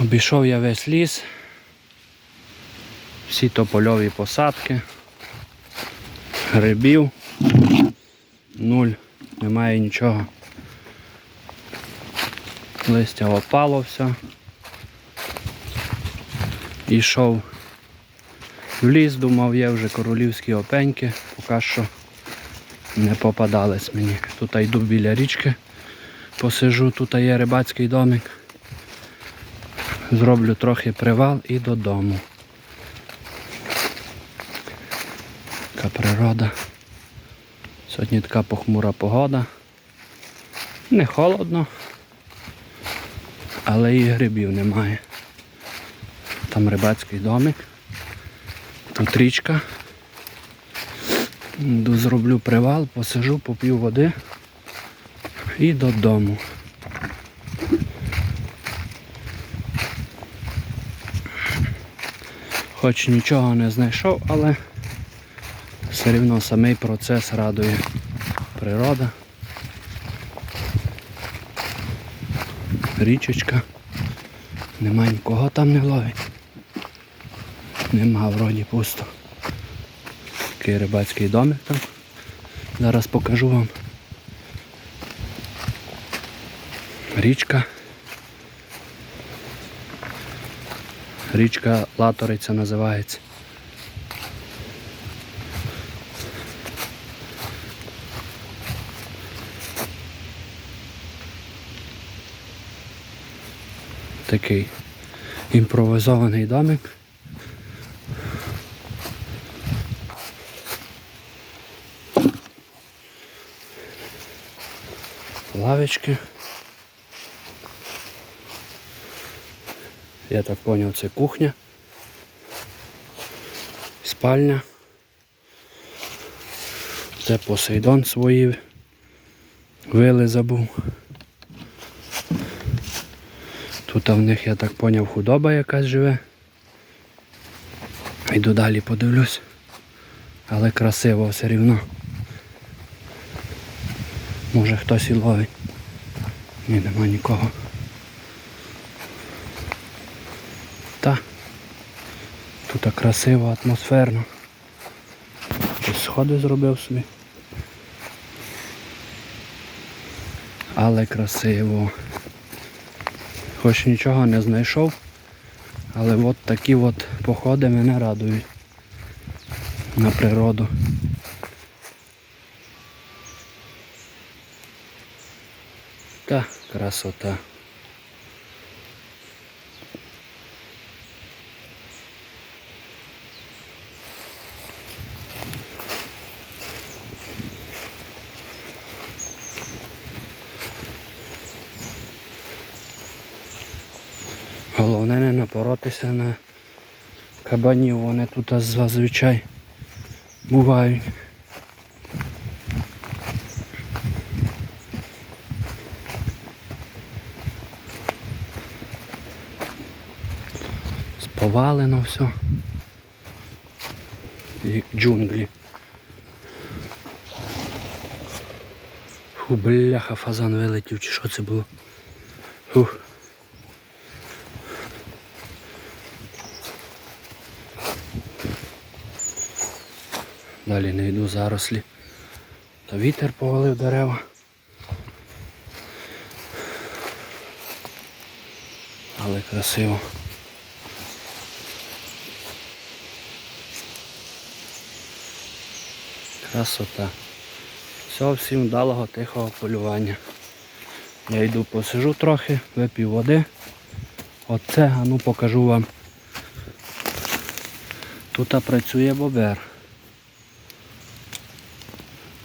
Обійшов я весь ліс, всі топольові посадки, грибів, нуль, немає нічого. Листя опало все. Ішов в ліс, думав, є вже королівські опеньки, поки що не попадались мені. Тут йду біля річки, посижу, тут є рибацький домик. Зроблю трохи привал і додому. Така природа. Сьогодні така похмура погода. Не холодно, але і грибів немає. Там рибацький домик. Тут річка. Зроблю привал, посижу, поп'ю води і додому. Хоч нічого не знайшов, але все рівно самий процес радує природа. Річечка. Нема нікого там не ловить. Нема вроді пусто. Такий рибацький домик там. Зараз покажу вам. Річка. Річка Латориця називається. Такий імпровізований домик. Лавочки. Я так зрозумів, це кухня. Спальня. Це Посейдон свої вили забув. Тут в них, я так зрозумів, худоба якась живе. Йду далі подивлюсь. Але красиво все рівно. Може хтось і ловить. Ні, нема нікого. Та. Тут красиво, атмосферно. Тут сходи зробив собі. Але красиво. Хоч нічого не знайшов, але от такі от походи мене радують на природу. Та красота. Головне не напоротися на кабанів, вони тут зазвичай бувають. Сповалено все. Як джунглі. Фу, бляха, фазан вилетів, чи що це було? Фух. Далі не йду зарослі. Та вітер повалив дерева. Але красиво. Красота. Все, всім вдалого тихого полювання. Я йду посижу трохи, вип'ю води. Оце, а ну покажу вам. Тут працює бобер.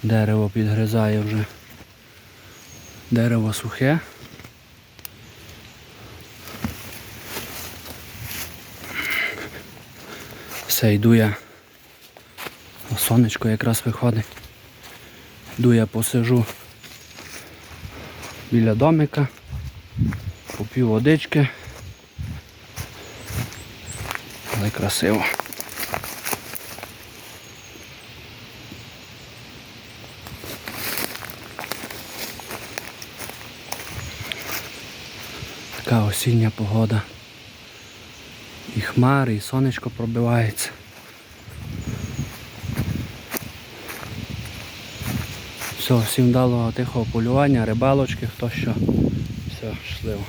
Дерево підгризає вже. Дерево сухе. Все, йду я. Сонечко якраз виходить. Йду я посижу біля домика, поп'ю водички. Але красиво. Така осіння погода. І хмари, і сонечко пробивається. Все, всім вдалого тихого полювання, рибалочки, хто що. Все, щасливо.